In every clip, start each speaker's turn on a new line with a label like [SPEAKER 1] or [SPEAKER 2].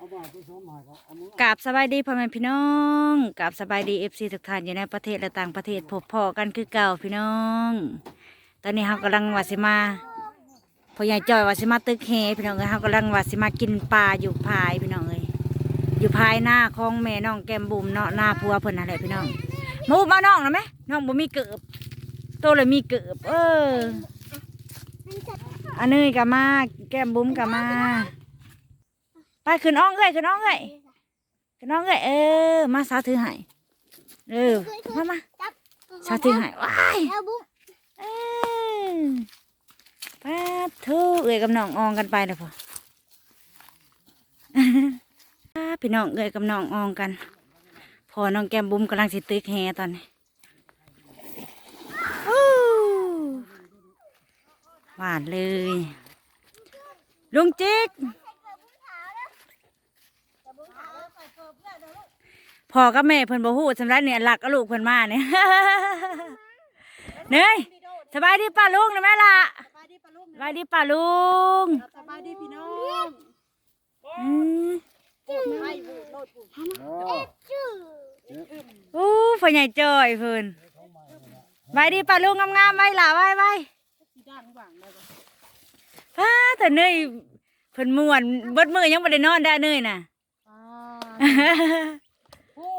[SPEAKER 1] ก็เอา
[SPEAKER 2] บสบายดีพ่อแม่พี่น้องกราบสบายดีเอฟซีทุกท่านอยู่ในประเทศและต่างประเทศพบพ่อกันคือเก่าพี่น้อง ตอนนี้เรากำลังวาสิมาพ่อใหญ่จอยวาสิมาตึกเฮพี่น้องเอ้ยเรากำลังวาสิมากินปลาอยู่พายพี่น้องเอ้ยอยู่พายหน้าของแม่น้องแก้มบุ๋มเนาะหน้าพัวเพิ่นนั่นแหละพี่น้องมาอุบมาน้องนะไหมน้องบ่มีเกิบโตเลยมีเกิบเอออันนี้ก็มาแก้มบุ๋มก็มา ไปขึ้นอ้องเลยขึ้นอ้องเลยขึ้นอ้องเลยเออ มาสาวถือให้เออมามาสาวถือให้ว้าย
[SPEAKER 3] เอาบุ๊ก
[SPEAKER 2] เอปาทูเอ้ยกับน้องอองกันไปเลยพอป้าพี่น้องเอ้ยกับน้องอองกันพอน้องแก้มบุ้มกำลังสิตึกแฮตอนนี้หวานเลย ลุงจิ๊ก พ่อกับแม่เพิ่นบ่ฮู้สำหรับเนี่ยหลักกับลูกเพิ่นมาเนี่ย เนยสบายดีป้าลุงนะแม่ล่ะ
[SPEAKER 4] สบายดีปะลุง
[SPEAKER 2] สบายดีป้าลุง
[SPEAKER 4] สบายดีพี่น้อง
[SPEAKER 2] อืม
[SPEAKER 4] ไม่บูดโลดบูด
[SPEAKER 1] เออ
[SPEAKER 3] ชื่อ
[SPEAKER 2] อู้พ่อใหญ่จอยเพิ่นสบายดีป้าลุงงามๆไว้ล่ะไว้ไว้
[SPEAKER 4] สีด้านหวังเลยบ่
[SPEAKER 2] ป้าแต่เนยเพิ่นม่วนเบิดมือยังบ่ได้นอนได้เนยน่ะ
[SPEAKER 4] อ่า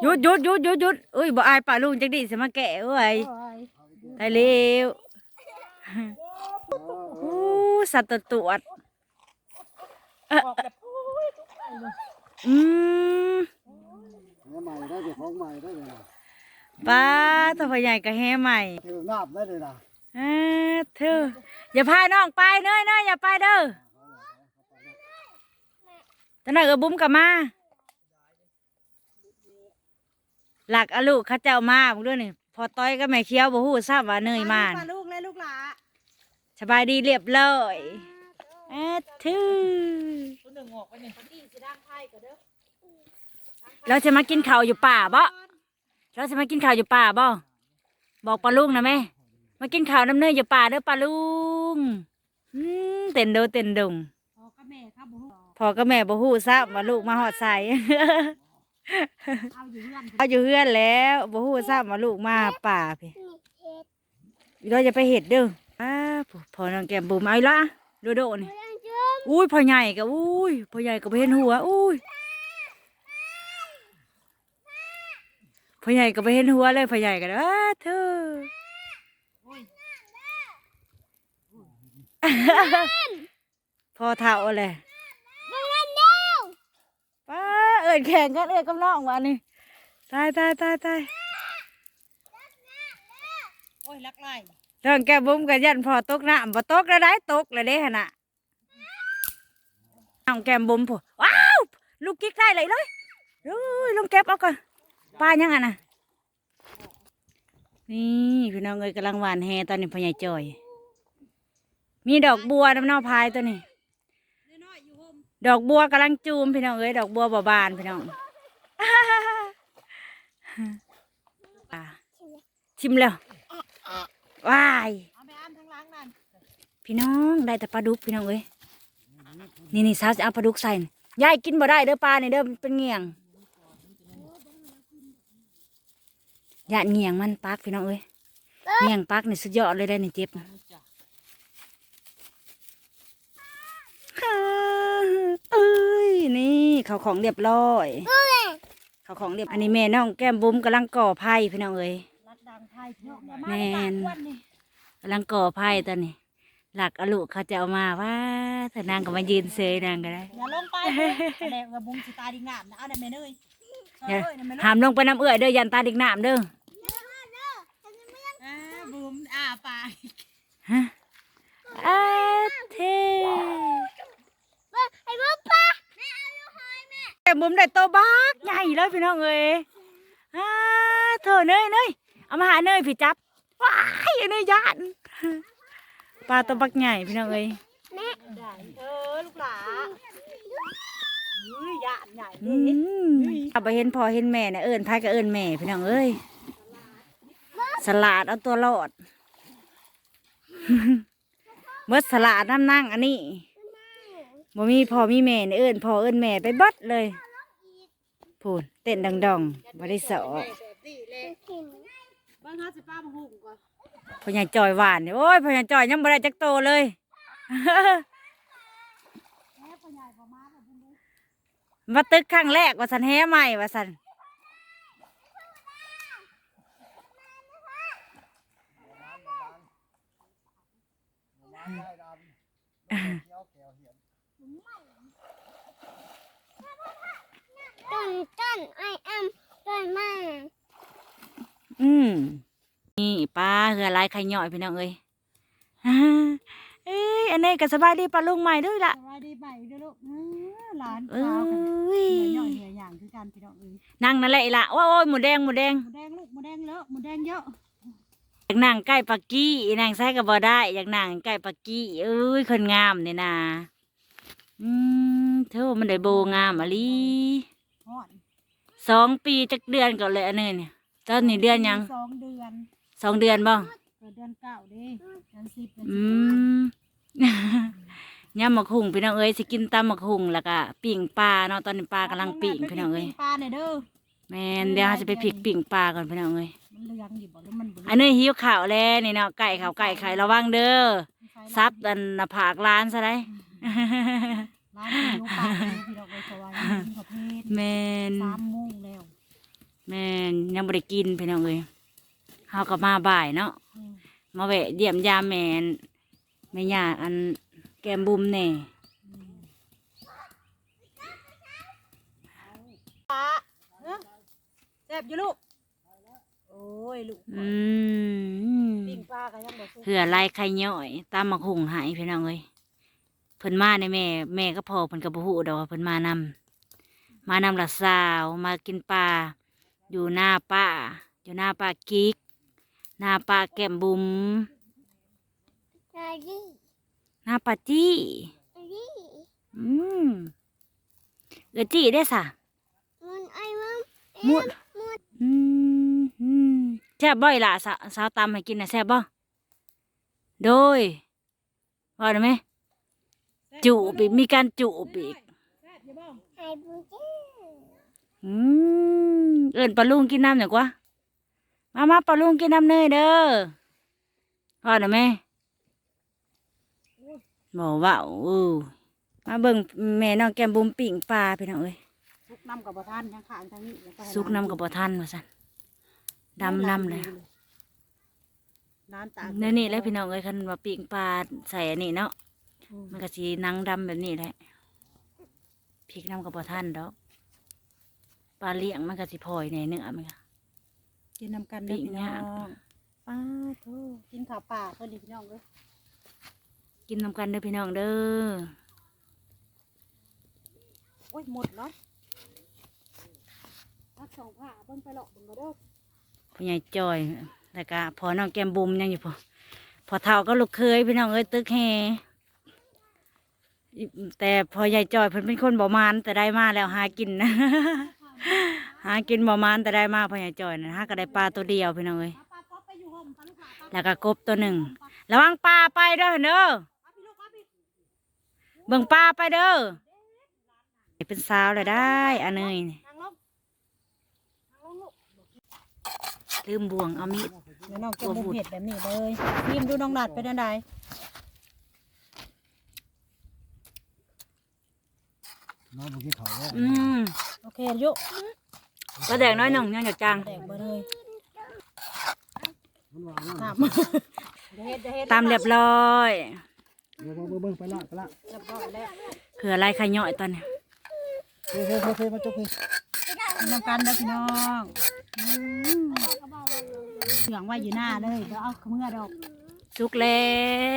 [SPEAKER 2] หยุดหยุดหยุดหยุดหยุดอุ้ยบ่อายป้าลุงจักดิสิมาแกะเอ้ย
[SPEAKER 4] โอ้ย
[SPEAKER 2] ได้เร็วอู้สัตว์ตรวจ
[SPEAKER 4] ออกแบบโอ้ยทุกไปเลย
[SPEAKER 2] อืม
[SPEAKER 1] เอาใหม่ได้เดี๋ยวของใหม่ได้เลยนะ
[SPEAKER 2] ป้าตัวพ่อใหญ่ก็แฮ่ใหม่
[SPEAKER 1] ถือน้ำได้เลยนะ
[SPEAKER 2] เอ้อเธออย่าพาน้องไปเนยเนยอย่าไปเด้อตอนนั้นเออบุ้มกลับมา หลักอะลูกเข้าเจ้ามาพวกเด้วยนี่พอต้อยก็แม่เคี้ยวบ่ฮู้ทราบว่าเนยมา
[SPEAKER 4] ปลาลูกเลยลูกหลา
[SPEAKER 2] สบายดีเรียบร้อยเอ้อทื่อ
[SPEAKER 4] ตัวหนึ่งออกไปหนึ่งคนที่สีด้านไพ่ก็เด้อ
[SPEAKER 2] เราจะมากินข้าวอยู่ป่าบ่เราจะมากินข้าวอยู่ป่าบ่บอกปลาลุงนะแม่มากินข้าวน้ำเนยอยู่ป่าเด้อปลาลุงอืมเต้นโดเต้นดง
[SPEAKER 4] พอกับแม่ครับบุ้
[SPEAKER 2] พ่อกับแม่บ่ฮู้ซับว่าลูกมาหอดใส่
[SPEAKER 4] เอาอยู่เพื่อน
[SPEAKER 2] เอาอยู่เฮือนแล้วบ่ฮู้ซับว่าลูกมาป่าพี่
[SPEAKER 3] มีเห็ด
[SPEAKER 2] เราจะไปเห็ดเด้ออ้าผู้พ่อน้องแก้มบุ๋มเอาอีกละโดโดนี่
[SPEAKER 3] เรื่องจุ๊บ
[SPEAKER 2] อุ้ยพ่อใหญ่ก็อุ้ยพ่อใหญ่ก็บ่เห็นหัวอุ้ยพ่อใหญ่ก็บ่เห็นหัวเลยพ่อใหญ่ก็อ้าเธอ
[SPEAKER 4] โอ้ย
[SPEAKER 2] พ่อเฒ่าเลย
[SPEAKER 3] รางวัลเดียว
[SPEAKER 2] ป้า เอิ้นแข่งกันเอิ้นกับน้องว่านี่ตายตายตายตาย
[SPEAKER 4] โอ้ยลักไล่
[SPEAKER 2] เรื่องแก้บุ้มกับยันพอตกน้ำบ่ตกแล้วได้ตกเลยเด้หั่นน่ะน้องแก้มบุ้มผู้ว้าวลูกกิ๊กได้เลยเลยอุ้ยลงเก็บเอาก่อนปลายังอะน่ะนี่พี่น้องเอ้ยกำลังหวานแฮตอนนี้พ่อใหญ่จอย มีดอกบัวน้ำเนอพายตัวนี้
[SPEAKER 4] น้อยๆอยู่โฮม
[SPEAKER 2] ดอกบัวกำลังจูมพี่น้องเอ้ยดอกบัวบ่บานพี่น้องชิมแล้วว้ายพี่น้องได้แต่ปลาดุกพี่น้องเอ้ยนี่นี่สาวจะเอาปลาดุกใส่ยายกินบ่ได้เด้อปลาเนี่เด้อมเป็นเงี่ยงยาเงี่ยงมันปักพี่น้องเอ้ยเงี่ยงปักนี่สุดยอดเลยได้อนี่เจ็บนะ เอ้ยนี่เขาของเรียบร้อยเขาของเรียบอันนี้แม่น้องแก้มบุ้มกำลังก่อไผ่พี่น้องเอ้ย
[SPEAKER 4] ลักดังไพ่พี่น้องอย่า
[SPEAKER 2] แม่
[SPEAKER 4] มา
[SPEAKER 2] น
[SPEAKER 4] ปากอ้วนนี่
[SPEAKER 2] กำลังก่อไผ่ตอนนี้ หลักอลุเขาจะเอามาว่าเธอนางก็มายืนเซยนางก็ได้
[SPEAKER 4] อย่าลงไปแดงกับบุ้งสตาร์ดิงามนะเอาได้แม่เนย
[SPEAKER 2] อย่า
[SPEAKER 4] เอ้ยนะแม่ลูก
[SPEAKER 2] หามลงไปน้ำเอื้อยเด้อยันตาดิกน้ำเด้อ
[SPEAKER 4] อ่าบุ้มอ่าปาก
[SPEAKER 2] ฮะอาเท
[SPEAKER 3] แม่แต่
[SPEAKER 2] มุมได้โตบักใหญ่เลยพี่น้องเอ้ยอาเธอเนยเนยเอามาหาเนยพี่จับว้ายเนยยานปลาตัวบักใหญ่พี่น้องเอ้ย
[SPEAKER 4] ได้เออลูกหลาเฮ้ยยานใหญ่
[SPEAKER 2] อื
[SPEAKER 4] ดิ
[SPEAKER 2] มเอาไปเห็นพ่อเห็นแม่นะเอิญพายก็เอิญแม่พี่น้องเอ้ยสลัดเอาตัวรอดเมื่อสลัดน้ำนั่งอันนี้ บ่มีพ่อมีแม่นี่เอิ้นพ่อเอิ้นแม่ไปเบัดเลยพูนเต้นดังดองบ่ได้สอ
[SPEAKER 3] กิน
[SPEAKER 4] บ้านเขาสิป้ามาหุงก่อน
[SPEAKER 2] พ่อใหญ่จอยหวานนี่โอ้ยพ่อใหญ่จอยยังบ่ได้จักโตเลยมาตึกครั้งแรกว่าสันแฮ่ใหม่ว่าสัน
[SPEAKER 3] ต้นต้นไอแอมต้นไม้
[SPEAKER 2] อืมนี่ป้าเหือลายไข่ย่อยพี่น้องเอ้ยอ่าเอ้ยอันนี้ก็สบายดีป้าลุงใหม่ด้วยล่ะ
[SPEAKER 4] สวัสดีใหม่ด้วยลูกเออหลาน
[SPEAKER 2] เอ้
[SPEAKER 4] สาวกัน
[SPEAKER 2] ย
[SPEAKER 4] เหนื่อยย่อยเหนื่อยอย่างคือกันพี่น้องเอ้ย
[SPEAKER 2] นั่งนั่นแหละอีละโอ้ยโอ้ยหมูแดงหมูแดง
[SPEAKER 4] หมูแดงลูกหมูแดงเลอะหมูแดงเยอะ
[SPEAKER 2] อยากนั่งใกล้ปักกี้นั่งใส่ก็บ่ได้อยากนั่งใกล้ปักกี้เอ้ยคนงามเนี่ยนะอืมเท่ามันได้โบงามอะลี
[SPEAKER 4] ฮอด
[SPEAKER 2] สองปีจักเดือนก่อนเลยอันนี้เนี่ยตอนนี้เดือนหยัง
[SPEAKER 4] สองเดือน
[SPEAKER 2] สองเดือนบ่
[SPEAKER 4] เกิดเดือนเก้าเด้เดือนสิบเดือน
[SPEAKER 2] อื
[SPEAKER 4] สิบ
[SPEAKER 2] มย่ำหมักหุ่งพี่น้องเอ้ยสิกินตำหมักหุ่งแล้วก็ปิ่งปลาเนาะตอนนี้ปลากำลังปิ่งพี่น้องเอ้ย
[SPEAKER 4] ปลาเนี่ยเด้อ
[SPEAKER 2] แม่นเดี๋ยวเราจะไปพริกปิ่งปลาก่อนพี่น้องเอ้ย
[SPEAKER 4] มันเหลืองอยู่บ่หรือมันบ่
[SPEAKER 2] อันนี้หิวข่าวแล้วนี่เนาะไก่ข่าวไก่ไข่ระวังเด้อซับอันหน้าผากร้านซะได้
[SPEAKER 4] ร้านนี้อยู่ปากเลยพี่น้องเอ้ยสวายกินกับเพศ
[SPEAKER 2] แม่น
[SPEAKER 4] สามโมงแล้ว
[SPEAKER 2] แม่นยังบ่ได้กินพี่น้องเอ้ยเฮาก็มาบ่ายเนาะ
[SPEAKER 4] อืม
[SPEAKER 2] มาแวะเยี่ยมยามแม่นแม่ย่าอันแกมบุมแน่
[SPEAKER 4] แซ่บอยู่ลูก โอ้ยลูก
[SPEAKER 2] อืม
[SPEAKER 4] ปิ้งปลาก็ยังบ่สุก
[SPEAKER 2] เหือลายไข่ย่อยตามหมักหุ่งหายพี่น้องเอ้ย เพิ่นมาในแม่ แม่ก็พอเพิ่นก็บ่ฮู้ดอกว่าเพิ่นมานำมานำละสาวมากินปลาอยู่หน้าป้า อยู่หน้าป้ากิ๊กหน้าป้าแก้มบุ๋ม
[SPEAKER 3] นาดี
[SPEAKER 2] หน้าป้าจี้
[SPEAKER 3] นาดี
[SPEAKER 2] อืมเออจี้ได้อสะ
[SPEAKER 3] มันไอมัน
[SPEAKER 2] มุดอืมอืมแซ่บบ่อยล่ะสาสาวตำให้กินน่ะแซ่บบ่โดยว่าได้ไหม จูบอีกมีการจูบอีก
[SPEAKER 4] แซ่บอยู่บ่
[SPEAKER 3] ไอบูจิ
[SPEAKER 2] อืมเอิญปลาลุงกินน้ำหน่อยกว่ามามาปลาลุงกินน้ำเนยเด้อว่าหน่อยไหมบอกว่าเออมาเบิ่งแม่น้องแก้มบุ้มปิ่งปลาพี่น้องเอ้ย
[SPEAKER 4] สุกน้ำกับบ่ทานยังขางทางนี้ยังให้
[SPEAKER 2] ซุกน้ำกับบ่ทันว่าซั่นดำน้ำเลย
[SPEAKER 4] น้ำตา
[SPEAKER 2] เนื้อนี่แหล้วพี่น้องเอ้ยคันว่าปิ่งปลาใส่อันนี้เนาะ
[SPEAKER 4] อื ม
[SPEAKER 2] มันก็สีนังดำแบบนี้แหละพริกน้ำกับบ่ทันดอกปลาเลี้ยงมันก็สิพลอยในเนื้อมันก็
[SPEAKER 4] กินน้ำกันเด้อ
[SPEAKER 2] ปิ้ง
[SPEAKER 4] พี่น้
[SPEAKER 2] ย่า
[SPEAKER 4] องงป้าโธ่กินข้าวป่าเพิ่นดิพี่น้องเอ้ย
[SPEAKER 2] กินน้ำกันเด้อพี่น้องเด้อ
[SPEAKER 4] โอ้ยหมดเนาะรักสองผ้าเพิ่นไปหลอกเบิ่งก็เด้อ
[SPEAKER 2] พ่อใหญ่จอยแล้วก็พอน้องแก้มบุมยังอยู่พอพอเท่าก็ลูกเคยพี่น้องเอ้ยตึกแฮ แต่พอใหญ่จอยเพิ่นเป็นคนบ่มานแต่ได้มาแล้วหากินนะ หากินบ่มานแต่ได้มาพอใหญ่จอยนะฮะก็ได้ปลาตัวเดียวพี่น้องเอ้ยแล้วก็กบตัวหนึ่งระวังปลาไปเด้อเด้อเบิ่งปลาไปเด้อเป็นสาวเลยได้อันเนย
[SPEAKER 4] ลื
[SPEAKER 2] มบ่วงเอามีด
[SPEAKER 4] เดี๋ยวน้องเก็บมุเห็ดแบบนี้เลยพิมดูน้องหลัดเป็นอะไร
[SPEAKER 1] น้องเมื่อกี้เขาแล้ว
[SPEAKER 2] อืม
[SPEAKER 4] โอเคยุ
[SPEAKER 2] ก็แดงน้อยหนึ่งยังอยากจัง
[SPEAKER 4] แตกไปเลย
[SPEAKER 1] มันว่านั่น
[SPEAKER 4] น้ำเดี๋ยวเฮ็ดเดี๋ยวเฮ็ด
[SPEAKER 2] ตามเรียบร้อย
[SPEAKER 1] เดี๋ยวเบิ่งเบิ่งไปละไปละ
[SPEAKER 4] เรียบร้อยแล้ว
[SPEAKER 2] เผื่อลายขย่อยตอนนี้
[SPEAKER 1] เฮ้ยเฮ้ยเฮ้ยเฮ้ยมาจบเลย
[SPEAKER 4] น้ำกันเด้อพี่น้องอืมเสียงไว้อยู่หน้าเลยเดี๋ยวเอาเมื่อดอก
[SPEAKER 2] สุกแล้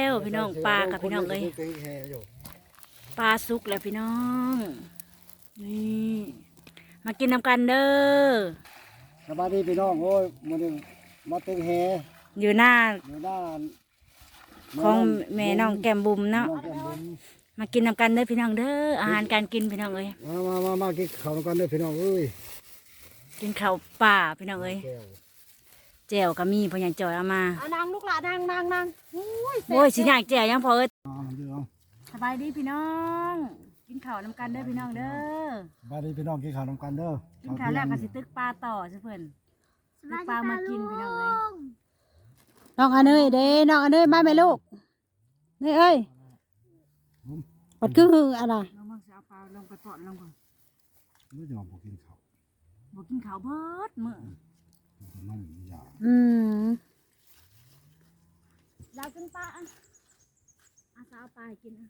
[SPEAKER 2] วพี่น้องปลากับพี่น้องเลย
[SPEAKER 1] เก่งแห่อยู่
[SPEAKER 2] ปลาสุกแล้วพี่น้อง นี่มากินน้ำกันเด้อ
[SPEAKER 1] สบายดีพี่น้องโอ้ยมื้อนี้มาเต็งแห่
[SPEAKER 2] อยู่หน้า
[SPEAKER 1] อยู่ด้าน
[SPEAKER 2] ของแม่น้องแก้มบุ๋มเนาะ
[SPEAKER 1] น้องแก้มบุ๋ม
[SPEAKER 2] มากินน้ำกันเด้อพี่น้องเด้ออาหารการกินพี่น้องเอ้ย
[SPEAKER 1] มามามามากินข้าวกันเด้อพี่น้องเอ้ย
[SPEAKER 2] กินข้าวป่าพี่น้องเอ้ย
[SPEAKER 1] แก้ว
[SPEAKER 2] แจ่วก็มีพ่อใหญ่จอยเอามา
[SPEAKER 4] เอานางลูกหลานนางนางนางโอ้ย
[SPEAKER 2] โอ้ยสิอยากแจ่วยังพอเอ้ย
[SPEAKER 1] อ่าเดี๋ยวเอา
[SPEAKER 2] สบายดีพี่น้อง กินข้าวนำกันเด้อพี่น้องเด้อ
[SPEAKER 1] สบายดีพี่น้องกินข้าวนำกันเด้อ
[SPEAKER 2] กินข้าวแล้วก็สิตึกปลาต่อสิเพิ่นตึกปลามากินพี่น้องเลย
[SPEAKER 4] น้องอันเอ้ยเด้น้องอันเอ้ยมาไหมลูกนี่เอ้ยปัดคือหึงอะไร
[SPEAKER 2] ลองเบิ่งสิเอาปลาลงไปปอนลงเบิ่ง
[SPEAKER 1] ไม่ยอมบ่กินข้าว
[SPEAKER 2] บ่กินข้าวเบิดมื้อ
[SPEAKER 1] น้องยา
[SPEAKER 4] อืม
[SPEAKER 2] เรากินปลา อะอาสาเอาปลาให้กินอะ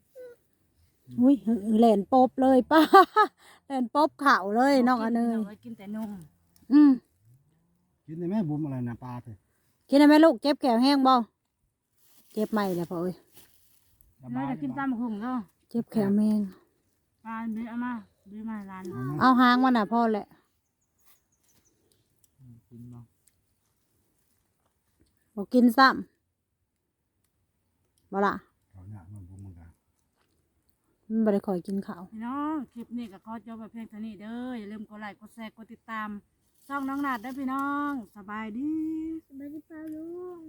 [SPEAKER 4] อุ้ยแหลนปบเลยป้าแหลนปบเข่าเลยน้องอันเอ้ยา
[SPEAKER 2] กินแต่นม
[SPEAKER 4] อืม
[SPEAKER 1] กินได้แม่บุ้มอะไรนะปลาเถอะ
[SPEAKER 4] กินได้ไหมลูกเจ็บแก้วแห้งบ่เจ็บไหมเลยพ่อเอ้ย
[SPEAKER 2] เราจะกินปลาหมึกหุ่งเนาะ
[SPEAKER 4] เจ็บแขวแมง
[SPEAKER 2] ปลาดื้อเอามาดื้อมาร้าน
[SPEAKER 4] เอาหางมันน่ะพ่อแหละบอกกินซ้ำบ่ล่ะ
[SPEAKER 1] เขาเนี่ยมันบุ้มเหมือนกัน
[SPEAKER 4] มันบ่ได้คอยกินข้าว
[SPEAKER 2] พี่น้องคลิปนี้ก็ขอจบไปเพียงเท่านี้เด้ออย่าลืมกดไลค์กดแชร์กดติดตามช่องน้องนาดเด้อพี่น้อง สบายดี
[SPEAKER 3] สบายดีป่าลุง